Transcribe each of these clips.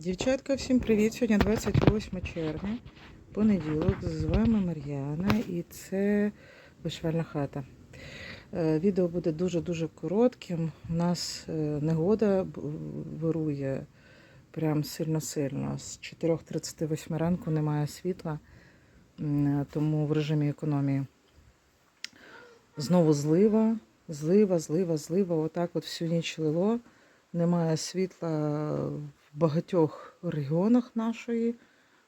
Дівчатка, всім привіт! Сьогодні 28 червня, понеділок. З вами Мар'яна і це вишивальна хата. Е, Відео буде дуже-дуже коротким. У нас е, негода вирує прям сильно-сильно. З 4.38 ранку немає світла, тому в режимі економії. Знову злива, злива, злива, злива. Отак от всю ніч лило. Немає світла в багатьох регіонах нашої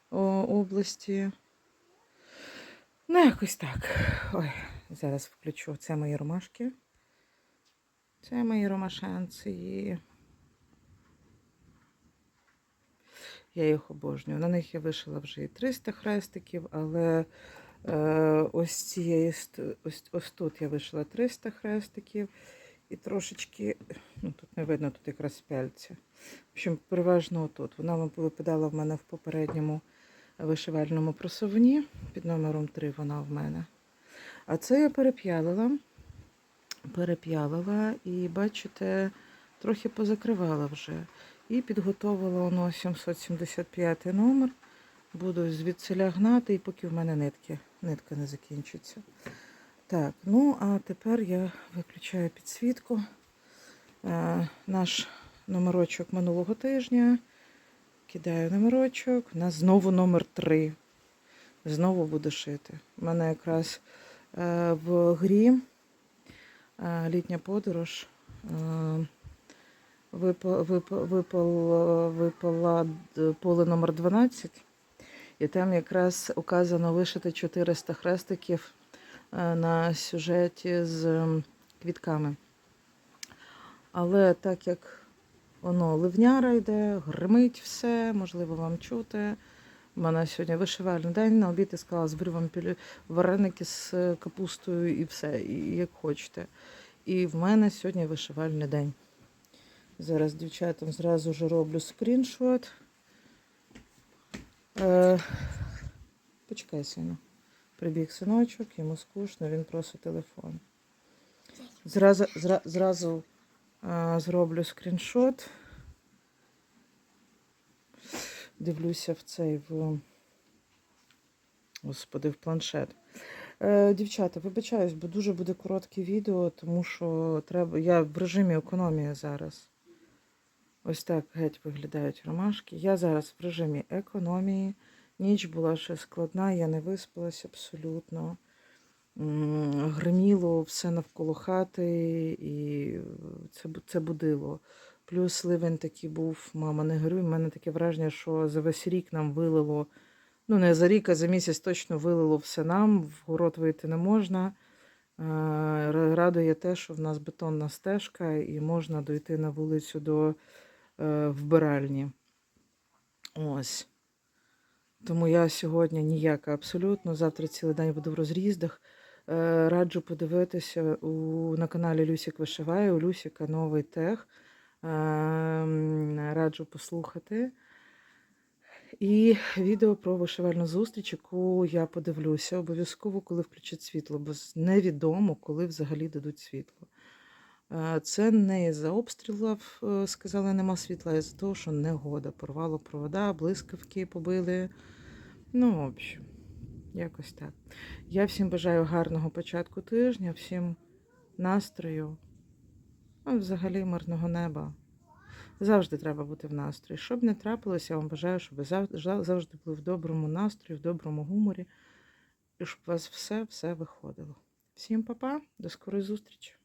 області. Ну, якось так. Ой, зараз включу. Це мої ромашки. Це мої ромашанці. Я їх обожнюю. На них я вишила вже і 300 хрестиків, але е, ось цієї ось, ось тут я вишила 300 хрестиків. І трошечки, ну тут не видно, тут якраз пяльця. В общем, переважно тут. Вона випадала в мене в попередньому вишивальному просувні. Під номером 3 вона в мене. А це я переп'ялила. Переп'ялила і, бачите, трохи позакривала вже. І підготовила воно 775 номер. Буду звідсиля гнати, і поки в мене нитки, нитка не закінчиться. Так, ну а тепер я виключаю підсвітку. Е, наш номерочок минулого тижня. Кидаю номерочок. У нас знову номер 3. Знову буду шити. У мене якраз е, в грі е, літня подорож. Е, випал, випал, випал, випала поле номер 12. І там якраз указано вишити 400 хрестиків на сюжеті з квітками. Але так як воно ливняра йде, гримить все, можливо, вам чути. У мене сьогодні вишивальний день, на обід я сказала, зберу вам вареники з е, капустою і все, і як хочете. І в мене сьогодні вишивальний день. Зараз дівчатам зразу ж роблю скріншот. Е, почекай, сину. Прибіг синочок, йому скучно, він просить телефон. Зразу, зра, зразу а, зроблю скріншот. Дивлюся в цей в. Господи, в планшет. Е, дівчата, вибачаюсь, бо дуже буде коротке відео, тому що треба. Я в режимі економії зараз. Ось так геть виглядають ромашки. Я зараз в режимі економії. Ніч була ще складна, я не виспалась абсолютно. Гриміло все навколо хати, і це, це будило. Плюс ливень такий був, мама, не горюй. У мене таке враження, що за весь рік нам вилило, ну не за рік, а за місяць точно вилило все нам. В город вийти не можна. Ра- Радує те, що в нас бетонна стежка, і можна дойти на вулицю до е, вбиральні. Ось. Тому я сьогодні ніяка абсолютно. Завтра цілий день буду в розріздах. Е, Раджу подивитися у, на каналі Люсік Вишиває. У Люсіка новий тег. Е, Раджу послухати. І відео про вишивальну зустріч, яку я подивлюся обов'язково, коли включать світло, бо невідомо, коли взагалі дадуть світло. Е, Це не із-за обстрілів, е, сказали, нема світла, а із-за того, що негода. Порвало провода, блискавки побили. Ну, в общем, якось так. Я всім бажаю гарного початку тижня, всім настрою, ну, взагалі мирного неба. Завжди треба бути в настрої. Що б не трапилося, я вам бажаю, щоб ви завжди були в доброму настрої, в доброму гуморі, і щоб у вас все-все виходило. Всім па-па, до скорої зустрічі!